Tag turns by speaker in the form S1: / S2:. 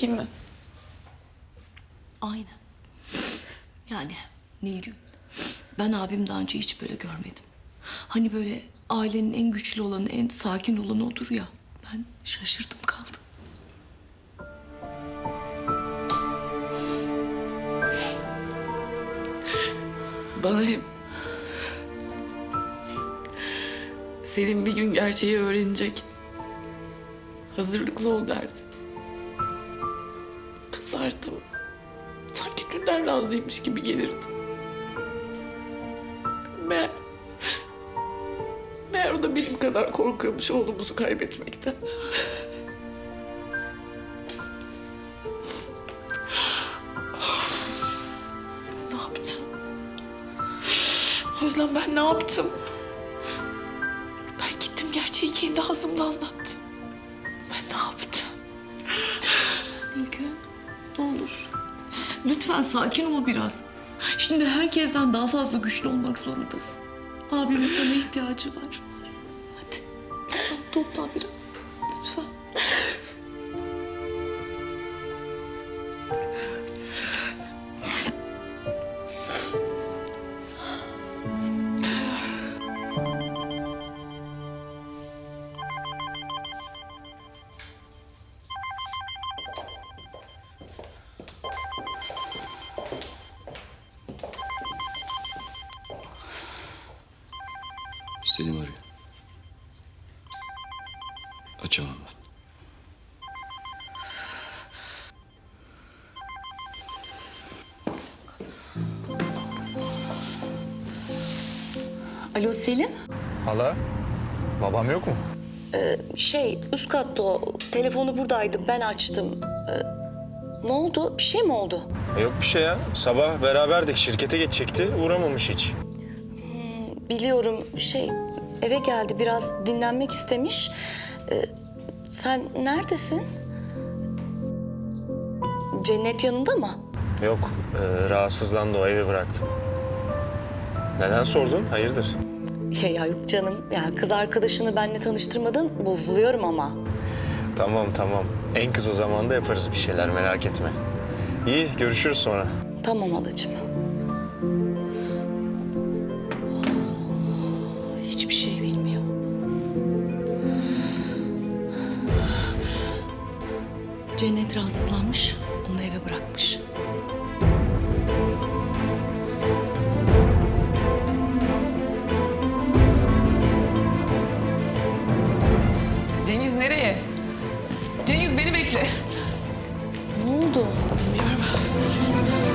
S1: Değil mi?
S2: Aynen. Yani Nilgün, ben abim daha önce hiç böyle görmedim. Hani böyle ailenin en güçlü olanı, en sakin olanı odur ya. Ben şaşırdım kaldım.
S1: Bana hep Selim bir gün gerçeği öğrenecek. Hazırlıklı ol derdi. Kızardım. Sanki dünden razıymış gibi gelirdi. Meğer... Meğer o da benim kadar korkuyormuş oğlumuzu kaybetmekten. Ben ne yaptım? Özlem ben ne yaptım? Ben gittim gerçeği kendi ağzımla anlattım. Ben ne yaptım?
S2: Nilgün, ne olur. Lütfen sakin ol biraz. Şimdi herkesten daha fazla güçlü olmak zorundasın. Abimin sana ihtiyacı var. Hadi, toplan biraz.
S3: Selim arıyor. Açamam ben.
S2: Alo Selim.
S4: Hala? Babam yok mu?
S2: Şey, üst katta o. Telefonu buradaydı. Ben açtım. Ee, ne oldu? Bir şey mi oldu?
S4: E yok bir şey ya. Sabah beraberdik. Şirkete geçecekti. Uğramamış hiç.
S2: Biliyorum. Şey, eve geldi. Biraz dinlenmek istemiş. Ee, sen neredesin? Cennet yanında mı?
S4: Yok. e, rahatsızlandı o. Eve bıraktım. Neden sordun? Hayırdır?
S2: Ya, ya yok canım. Ya kız arkadaşını benimle tanıştırmadın. Bozuluyorum ama.
S4: Tamam tamam. En kısa zamanda yaparız bir şeyler. Merak etme. İyi. Görüşürüz sonra.
S2: Tamam halacığım. Cennet rahatsızlanmış, onu eve bırakmış. Cengiz nereye? Cengiz beni bekle. Ne oldu? Bilmiyorum.